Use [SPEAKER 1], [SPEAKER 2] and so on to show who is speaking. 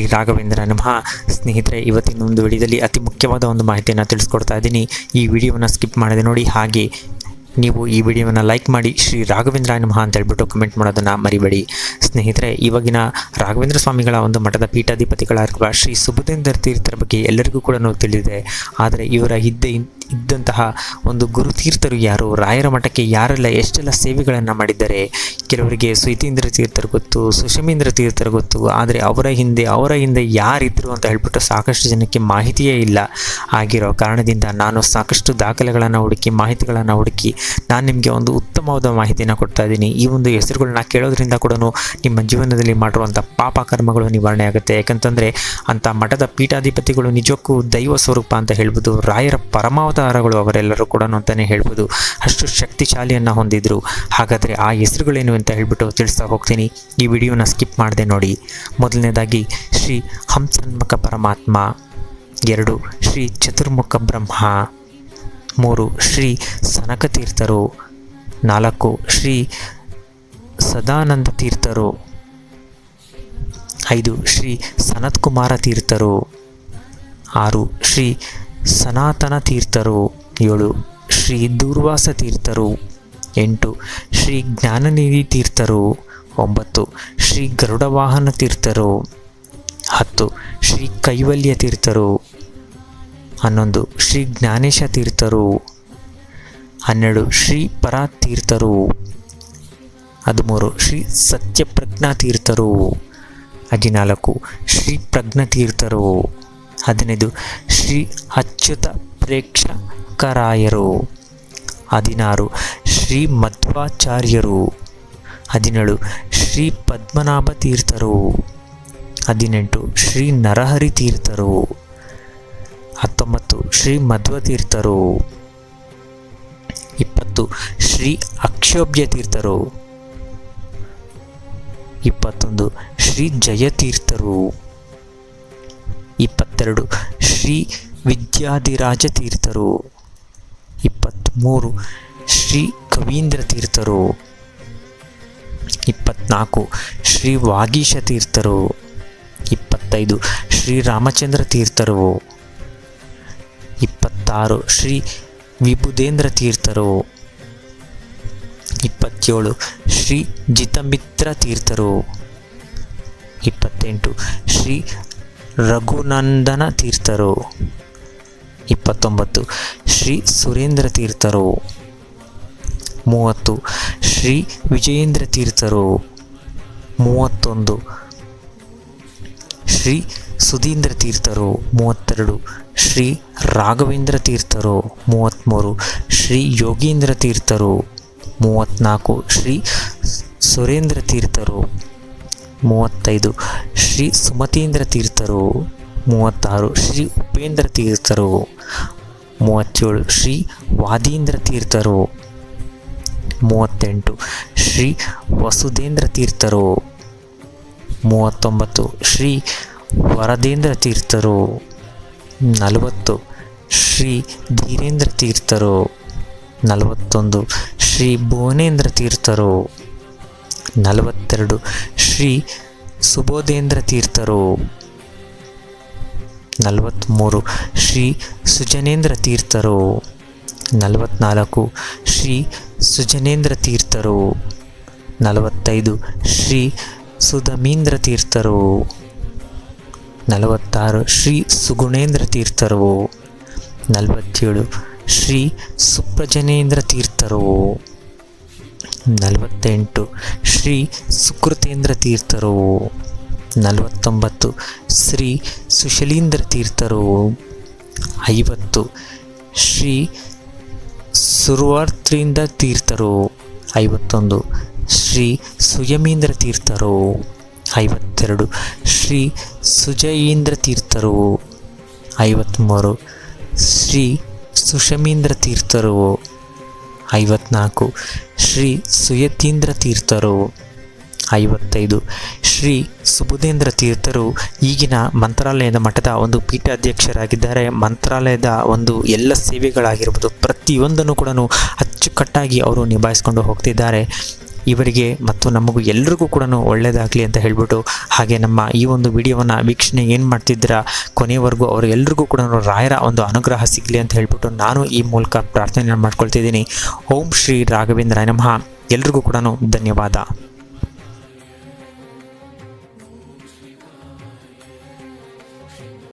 [SPEAKER 1] ಶ್ರೀ ರಾಘವೇಂದ್ರ ನಮಃ. ಸ್ನೇಹಿತರೆ, ಇವತ್ತಿನ ಒಂದು ವಿಡಿಯೋದಲ್ಲಿ ಅತಿ ಮುಖ್ಯವಾದ ಒಂದು ಮಾಹಿತಿಯನ್ನು ತಿಳಿಸ್ಕೊಡ್ತಾ ಇದ್ದೀನಿ. ಈ ವಿಡಿಯೋವನ್ನು ಸ್ಕಿಪ್ ಮಾಡದೆ ನೋಡಿ, ಹಾಗೆ ನೀವು ಈ ವಿಡಿಯೋವನ್ನು ಲೈಕ್ ಮಾಡಿ, ಶ್ರೀ ರಾಘವೇಂದ್ರ ನಮಃ ಅಂತ ಹೇಳ್ಬಿಟ್ಟು ಕಮೆಂಟ್ ಮಾಡೋದನ್ನು ಮರಿಬೇಡಿ. ಸ್ನೇಹಿತರೆ, ಇವಾಗಿನ ರಾಘವೇಂದ್ರ ಸ್ವಾಮಿಗಳ ಒಂದು ಮಠದ ಪೀಠಾಧಿಪತಿಗಳಾಗಿರುವ ಶ್ರೀ ಸುಬುಧೇಂದ್ರ ತೀರ್ಥರ ಬಗ್ಗೆ ಎಲ್ಲರಿಗೂ ಕೂಡ ತಿಳಿದಿದೆ. ಆದರೆ, ಇವರ ಹಿಂದೆ ಇದ್ದಂತಹ ಒಂದು ಗುರುತೀರ್ಥರು ಯಾರು? ರಾಯರ ಮಠಕ್ಕೆ ಯಾರೆಲ್ಲ ಎಷ್ಟೆಲ್ಲ ಸೇವೆಗಳನ್ನು ಮಾಡಿದ್ದಾರೆ? ಕೆಲವರಿಗೆ ಸುಯತೀಂದ್ರ ತೀರ್ಥರು ಗೊತ್ತು, ಸುಷಮೀಂದ್ರ ತೀರ್ಥರು ಗೊತ್ತು. ಆದರೆ ಅವರ ಹಿಂದೆ ಅವರ ಹಿಂದೆ ಯಾರಿದ್ದರು ಅಂತ ಹೇಳ್ಬಿಟ್ಟು ಸಾಕಷ್ಟು ಜನಕ್ಕೆ ಮಾಹಿತಿಯೇ ಇಲ್ಲ. ಆಗಿರೋ ಕಾರಣದಿಂದ ನಾನು ಸಾಕಷ್ಟು ದಾಖಲೆಗಳನ್ನು ಹುಡುಕಿ, ಮಾಹಿತಿಗಳನ್ನು ಹುಡುಕಿ ನಾನು ನಿಮಗೆ ಒಂದು ಉತ್ತಮವಾದ ಮಾಹಿತಿಯನ್ನು ಕೊಡ್ತಾ ಇದ್ದೀನಿ. ಈ ಒಂದು ಹೆಸರುಗಳನ್ನ ಕೇಳೋದ್ರಿಂದ ಕೂಡ ನಿಮ್ಮ ಜೀವನದಲ್ಲಿ ಮಾಡಿರುವಂಥ ಪಾಪ ಕರ್ಮಗಳು ನಿವಾರಣೆ ಆಗುತ್ತೆ. ಯಾಕಂತಂದರೆ ಅಂಥ ಮಠದ ಪೀಠಾಧಿಪತಿಗಳು ನಿಜಕ್ಕೂ ದೈವ ಸ್ವರೂಪ ಅಂತ ಹೇಳ್ಬೋದು. ರಾಯರ ಪರಮಾವತಾರಗಳು ಅವರೆಲ್ಲರೂ ಕೂಡ ಅಂತಲೇ ಹೇಳ್ಬೋದು. ಅಷ್ಟು ಶಕ್ತಿಶಾಲಿಯನ್ನು ಹೊಂದಿದ್ರು. ಹಾಗಾದರೆ ಆ ಹೆಸರುಗಳೇನು ಅಂತ ಹೇಳ್ಬಿಟ್ಟು ತಿಳಿಸ್ತಾ ಹೋಗ್ತೀನಿ. ಈ ವಿಡಿಯೋನ ಸ್ಕಿಪ್ ಮಾಡದೆ ನೋಡಿ. ಮೊದಲನೇದಾಗಿ, ಶ್ರೀ ಹಂಸನ್ಮುಖ ಪರಮಾತ್ಮ. ಎರಡು, ಶ್ರೀ ಚತುರ್ಮುಖ ಬ್ರಹ್ಮ. ಮೂರು, ಶ್ರೀ ಸನಕ ತೀರ್ಥರು ನಾಲ್ಕು, ಶ್ರೀ ಸದಾನಂದ ತೀರ್ಥರು. ಐದು, ಶ್ರೀ ಸನತ್ಕುಮಾರ ತೀರ್ಥರು. ಆರು, ಶ್ರೀ ಸನಾತನ ತೀರ್ಥರು. ಏಳು, ಶ್ರೀ ದೂರ್ವಾಸ ತೀರ್ಥರು. ಎಂಟು, ಶ್ರೀ ಜ್ಞಾನನಿಧಿ ತೀರ್ಥರು. ಒಂಬತ್ತು, ಶ್ರೀ ಗರುಡವಾಹನ ತೀರ್ಥರು. ಹತ್ತು, ಶ್ರೀ ಕೈವಲ್ಯ ತೀರ್ಥರು. ಹನ್ನೊಂದು, ಶ್ರೀ ಜ್ಞಾನೇಶ ತೀರ್ಥರು. ಹನ್ನೆರಡು, ಶ್ರೀ ಪರಾ ತೀರ್ಥರು. ಹದಿಮೂರು, ಶ್ರೀ ಸತ್ಯಪ್ರಜ್ಞಾ ತೀರ್ಥರು. ಹದಿನಾಲ್ಕು, ಶ್ರೀ ಪ್ರಜ್ಞಾ ತೀರ್ಥರು. ಹದಿನೈದು. ಶ್ರೀ ಅಚ್ಯುತ ಪ್ರೇಕ್ಷಕರಾಯರು. ಹದಿನಾರು. ಶ್ರೀ ಮಧ್ವಾಚಾರ್ಯರು. ಹದಿನೇಳು. ಶ್ರೀ ಪದ್ಮನಾಭ ತೀರ್ಥರು. ಹದಿನೆಂಟು. ಶ್ರೀ ನರಹರಿ ತೀರ್ಥರು. ಹತ್ತೊಂಬತ್ತು. ಶ್ರೀ ಮಧ್ವ ತೀರ್ಥರು. ಇಪ್ಪತ್ತು. ಶ್ರೀ ಅಕ್ಷೋಭ್ಯ ತೀರ್ಥರು. ಇಪ್ಪತ್ತೊಂದು. ಶ್ರೀ ಜಯತೀರ್ಥರು ಇಪ್ಪತ್ತೆರಡು. ಶ್ರೀ ವಿದ್ಯಾಧಿರಾಜ ತೀರ್ಥರು. ಇಪ್ಪತ್ತ್ಮೂರು ಶ್ರೀ ಕವೀಂದ್ರ ತೀರ್ಥರು. ಇಪ್ಪತ್ನಾಲ್ಕು. ಶ್ರೀ ವಾಗೀಶ ತೀರ್ಥರು. ಇಪ್ಪತ್ತೈದು. ಶ್ರೀ ರಾಮಚಂದ್ರ ತೀರ್ಥರು. ಇಪ್ಪತ್ತಾರು. ಶ್ರೀ ವಿಭುದೇಂದ್ರ ತೀರ್ಥರು. ಇಪ್ಪತ್ತೇಳು. ಶ್ರೀ ಜಿತಮಿತ್ರ ತೀರ್ಥರು. ಇಪ್ಪತ್ತೆಂಟು. ಶ್ರೀ ರಘುನಂದನ ತೀರ್ಥರು. ಇಪ್ಪತ್ತೊಂಬತ್ತು, ಶ್ರೀ ಸುರೇಂದ್ರ ತೀರ್ಥರು. ಮೂವತ್ತು, ಶ್ರೀ ವಿಜಯೇಂದ್ರ ತೀರ್ಥರು. ಮೂವತ್ತೊಂದು, ಶ್ರೀ ಸುಧೀಂದ್ರ ತೀರ್ಥರು. ಮೂವತ್ತೆರಡು, ಶ್ರೀ ರಾಘವೇಂದ್ರ ತೀರ್ಥರು. ಮೂವತ್ತ್ಮೂರು ಶ್ರೀ ಯೋಗೀಂದ್ರ ತೀರ್ಥರು. ಮೂವತ್ತ್ನಾಲ್ಕು ಶ್ರೀ ಸುರೇಂದ್ರ ತೀರ್ಥರು. ಮೂವತ್ತೈದು ಶ್ರೀ ಸುಮತೀಂದ್ರ ತೀರ್ಥರು. ಮೂವತ್ತಾರು ಶ್ರೀ ಉಪೇಂದ್ರ ತೀರ್ಥರು. ಮೂವತ್ತೇಳು ಶ್ರೀ ವಾದೀಂದ್ರ ತೀರ್ಥರು. ಮೂವತ್ತೆಂಟು ಶ್ರೀ ವಸುಧೇಂದ್ರ ತೀರ್ಥರು. ಮೂವತ್ತೊಂಬತ್ತು ಶ್ರೀ ವರದೇಂದ್ರ ತೀರ್ಥರು. ನಲವತ್ತು ಶ್ರೀ ಧೀರೇಂದ್ರ ತೀರ್ಥರು. ನಲವತ್ತೊಂದು ಶ್ರೀ ಭುವನೇಂದ್ರ ತೀರ್ಥರು. ನಲವತ್ತೆರಡು ಶ್ರೀ ಸುಬೋಧೇಂದ್ರ ತೀರ್ಥರು. ನಲವತ್ತ್ಮೂರು ಶ್ರೀ ಸುಜನೇಂದ್ರ ತೀರ್ಥರು. ನಲವತ್ನಾಲ್ಕು, ಶ್ರೀ ಸುಜನೇಂದ್ರ ತೀರ್ಥರು. ನಲವತ್ತೈದು, ಶ್ರೀ ಸುಧಮೀಂದ್ರ ತೀರ್ಥರು. ನಲವತ್ತಾರು, ಶ್ರೀ ಸುಗುಣೇಂದ್ರ ತೀರ್ಥರು. ನಲವತ್ತೇಳು, ಶ್ರೀ ಸುಪ್ರಜನೇಂದ್ರ ತೀರ್ಥರು. ನಲವತ್ತೆಂಟು. ಶ್ರೀ ಸುಕೃತೇಂದ್ರ ತೀರ್ಥರು. ನಲವತ್ತೊಂಬತ್ತು. ಶ್ರೀ ಸುಶಲೀಂದ್ರ ತೀರ್ಥರು. ಐವತ್ತು. ಶ್ರೀ ಸುರ್ವರ್ತ್ರಿಂದ ತೀರ್ಥರು. ಐವತ್ತೊಂದು. ಶ್ರೀ ಸುಯಮೀಂದ್ರ ತೀರ್ಥರು. ಐವತ್ತೆರಡು. ಶ್ರೀ ಸುಜಯೀಂದ್ರ ತೀರ್ಥರು. ಐವತ್ತ್ಮೂರು ಶ್ರೀ ಸುಷಮೀಂದ್ರ ತೀರ್ಥರು. ಐವತ್ನಾಲ್ಕು. ಶ್ರೀ ಸುಯತೀಂದ್ರ ತೀರ್ಥರು. ಐವತ್ತೈದು. ಶ್ರೀ ಸುಬುಧೇಂದ್ರ ತೀರ್ಥರು ಈಗಿನ ಮಂತ್ರಾಲಯದ ಮಠದ ಒಂದು ಪೀಠಾಧ್ಯಕ್ಷರಾಗಿದ್ದಾರೆ. ಮಂತ್ರಾಲಯದ ಒಂದು ಎಲ್ಲ ಸೇವೆಗಳಾಗಿರ್ಬೋದು ಪ್ರತಿಯೊಂದನ್ನು ಕೂಡ ಅಚ್ಚುಕಟ್ಟಾಗಿ ಅವರು ನಿಭಾಯಿಸ್ಕೊಂಡು ಹೋಗ್ತಿದ್ದಾರೆ. ಇವರಿಗೆ ಮತ್ತು ನಮಗೂ ಎಲ್ರಿಗೂ ಕೂಡ ಒಳ್ಳೆಯದಾಗಲಿ ಅಂತ ಹೇಳ್ಬಿಟ್ಟು ಹಾಗೆ ನಮ್ಮ ಈ ಒಂದು ವಿಡಿಯೋವನ್ನು ವೀಕ್ಷಣೆ ಏನು ಮಾಡ್ತಿದ್ದೀರಾ ಕೊನೆಯವರೆಗೂ ಅವರು ಎಲ್ರಿಗೂ ಕೂಡ ರಾಯರ ಒಂದು ಅನುಗ್ರಹ ಸಿಗಲಿ ಅಂತ ಹೇಳ್ಬಿಟ್ಟು ನಾನು ಈ ಮೂಲಕ ಪ್ರಾರ್ಥನೆ ಮಾಡ್ಕೊಳ್ತಿದ್ದೀನಿ. ಓಂ ಶ್ರೀ ರಾಘವೇಂದ್ರ ನಮಃ. ಎಲ್ರಿಗೂ ಕೂಡ ಧನ್ಯವಾದ.